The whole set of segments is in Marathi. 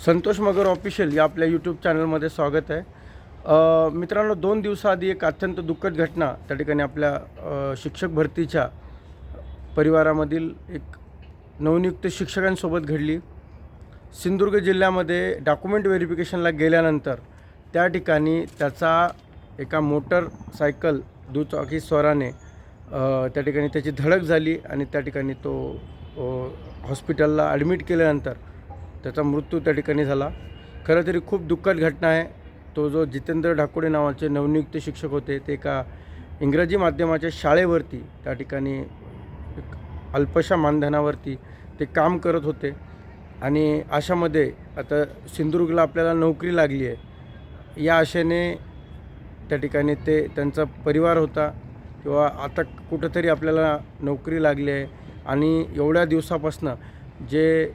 संतोष मगर ऑफिशियल या आपल्या यूट्यूब चॅनलमध्ये स्वागत आहे. मित्रांनो दोन दिवसाआधी एक अत्यंत दुःखद घटना त्या ठिकाणी आपल्या शिक्षक भरतीच्या परिवारामधील एक नवनियुक्त शिक्षकांसोबत घडली. सिंधुदुर्ग जिल्ह्यामध्ये डॉक्युमेंट व्हेरिफिकेशनला गेल्यानंतर त्या ठिकाणी त्याचा एका मोटरसायकल दुचाकी स्वराने त्या ठिकाणी त्याची धडक झाली आणि त्या ठिकाणी तो हॉस्पिटलला ॲडमिट केल्यानंतर त्याचा मृत्यू त्या ठिकाणी झाला. खरं तरी खूप दुःखद घटना आहे. तो जो जितेंद्र ढाकोडे नावाचे नवनियुक्त शिक्षक होते ते एका इंग्रजी माध्यमाच्या शाळेवरती त्या ठिकाणी अल्पशा मानधनावरती ते काम करत होते. आणि अशामध्ये आता सिंधुदुर्गला आपल्याला नोकरी लागली आहे. या आशेने त्या ठिकाणी ते त्यांचा परिवार होता किंवा आता कुठंतरी आपल्याला नोकरी लागली आहे. आणि एवढ्या दिवसापासनं जे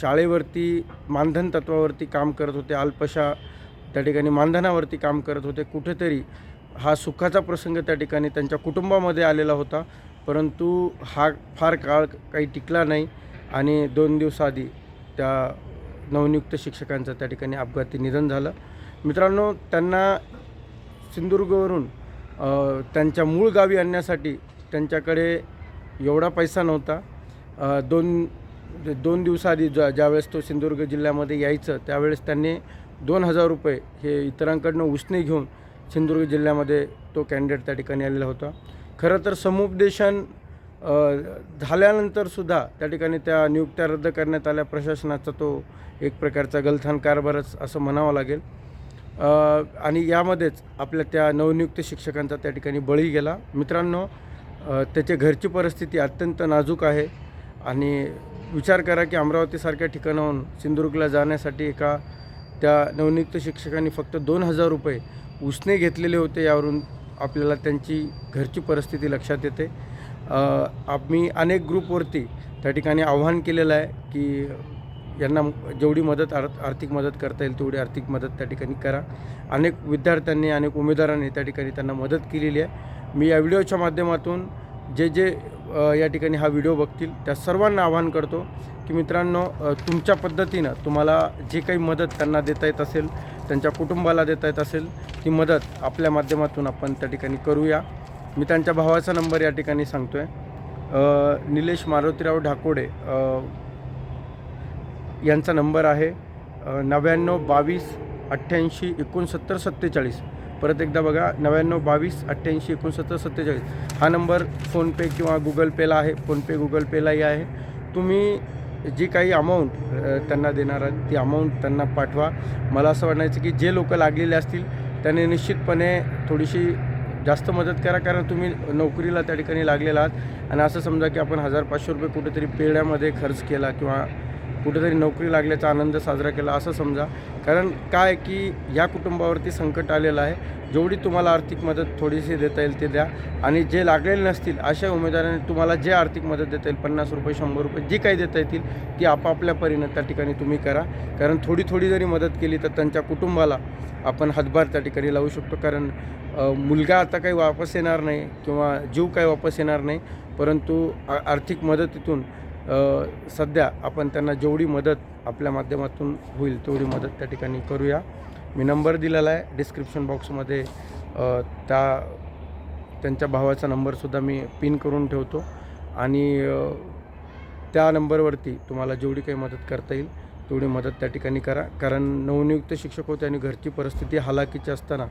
शाळेवरती मानधन तत्वावरती काम करत होते अल्पशा त्या ठिकाणी मानधनावरती काम करत होते. कुठेतरी हा सुखाचा प्रसंग त्या ठिकाणी त्यांच्या कुटुंबामध्ये आलेला होता. परंतु हा फार काळ काही टिकला नाही आणि दोन दिवसाआधी त्या नवनियुक्त शिक्षकांचं त्या ठिकाणी अपघाती निधन झालं. मित्रांनो त्यांना सिंधुदुर्गवरून त्यांच्या मूळ गावी आणण्यासाठी त्यांच्याकडे एवढा पैसा नव्हता. दोन दोन दिवसाआधी ज्या ज्यावेळेस तो सिंधुदुर्ग जिल्ह्यामध्ये यायचं त्यावेळेस त्यांनी दोन हजार रुपये हे इतरांकडनं उसने घेऊन सिंधुदुर्ग जिल्ह्यामध्ये तो कॅन्डिडेट त्या ठिकाणी आलेला होता. खरं तर समुपदेशन झाल्यानंतरसुद्धा त्या ठिकाणी त्या नियुक्त्या रद्द करण्यात आल्या. प्रशासनाचा तो एक प्रकारचा गलथान कारभारच असं म्हणावं लागेल. आणि यामध्येच आपल्या त्या नवनियुक्त शिक्षकांचा त्या ठिकाणी बळी गेला. मित्रांनो त्याच्या घरची परिस्थिती अत्यंत नाजूक आहे. आणि विचार करा की अमरावतीसारख्या ठिकाणाहून सिंधुदुर्गला जाण्यासाठी एका त्या नवनियुक्त शिक्षकांनी फक्त दोन हजार रुपये उसने घेतलेले होते यावरून आपल्याला त्यांची घरची परिस्थिती लक्षात येते. आम्ही अनेक ग्रुपवरती त्या ठिकाणी आव्हान केलेलं आहे की यांना जेवढी मदत आर आर्थिक मदत करता येईल तेवढी आर्थिक मदत त्या ठिकाणी करा. अनेक विद्यार्थ्यांनी अनेक उमेदवारांनी त्या ठिकाणी त्यांना मदत केलेली आहे. मी या व्हिडिओच्या माध्यमातून जे जे या ठिकाणी हा व्हिडिओ बघतील. त्या सर्वांना आवाहन करतो की मित्रांनो तुमच्या पद्धतीनं तुम्हाला जे काही मदत त्यांना देता येत असेल त्यांच्या कुटुंबाला देता येत असेल ती मदत आपल्या माध्यमातून आपण त्या ठिकाणी करूया. मी त्यांच्या भावाचा नंबर या ठिकाणी सांगतो आहे निलेश मारुतीराव ढाकोडे यांचा नंबर आहे नव्याण्णव बावीस अठ्ठ्याऐंशी एकोणसत्तर सत्तेचाळीस. परत एकदा बघा नव्याण्णव बावीस अठ्ठ्याऐंशी एकोणसत्तर सत्तेचाळीस. हा नंबर फोनपे किंवा गुगल पेला आहे. फोनपे गुगल पेलाही आहे. तुम्ही जी काही अमाऊंट त्यांना देणार आहात ती अमाऊंट त्यांना पाठवा. मला असं वाटायचं की जे लोक लागलेले असतील त्यांनी निश्चितपणे थोडीशी जास्त मदत करा. कारण तुम्ही नोकरीला त्या ठिकाणी लागलेला आहात. आणि असं समजा की आपण हजार पाचशे रुपये कुठेतरी पेढ्यामध्ये खर्च केला किंवा कुठेतरी नोकरी लागल्याचा आनंद साजरा केला असं समजा. कारण काय की या कुटुंबावरती संकट आलेलं आहे. जेवढी तुम्हाला आर्थिक मदत थोडीशी देता येईल ते द्या. आणि जे लागलेले नसतील अशा उमेदवाराने तुम्हाला जे आर्थिक मदत देता येईल पन्नास रुपये शंभर रुपये जी काही देता येतील ती आपापल्या परीनं त्या ठिकाणी तुम्ही करा. कारण थोडी थोडी जरी मदत केली तर त्यांच्या कुटुंबाला आपण हातभार त्या ठिकाणी लावू शकतो. कारण मुलगा आता काही वापस येणार नाही किंवा जीव काही वापस येणार नाही. परंतु आर्थिक मदतीतून सध्या आपण त्यांना जेवढी मदत आपल्या माध्यमातून होईल तेवढी मदत त्या ठिकाणी करूया. मी नंबर दिलेला आहे डिस्क्रिप्शन बॉक्समध्ये त्या त्यांच्या भावाचा नंबरसुद्धा मी पिन करून ठेवतो. आणि त्या नंबरवरती तुम्हाला जेवढी काही मदत करता येईल तेवढी मदत त्या ठिकाणी करा. कारण नवनियुक्त शिक्षक होते आणि घरची परिस्थिती हालाकीची असताना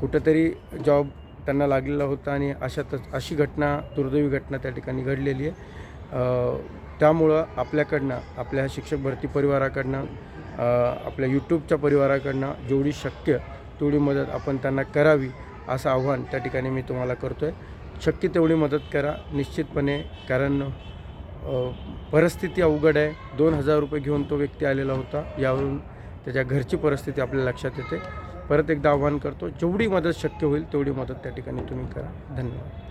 कुठंतरी जॉब त्यांना लागलेला होता आणि अशातच अशी घटना दुर्दैवी घटना त्या ठिकाणी घडलेली आहे. त्यामुळं आपल्याकडनं आपल्या शिक्षक भरती परिवाराकडनं आपल्या यूट्यूबच्या परिवाराकडनं जेवढी शक्य तेवढी मदत आपण त्यांना करावी असं आव्हान त्या ठिकाणी मी तुम्हाला करतो आहे शक्य तेवढी मदत करा निश्चितपणे कारण परिस्थिती अवघड आहे. दोन हजार रुपये घेऊन तो व्यक्ती आलेला होता. यावरून त्याच्या घरची परिस्थिती आपल्या लक्षात येते. परत एकदा आव्हान करतो जेवढी मदत शक्य होईल तेवढी मदत त्या ठिकाणी तुम्ही करा. धन्यवाद.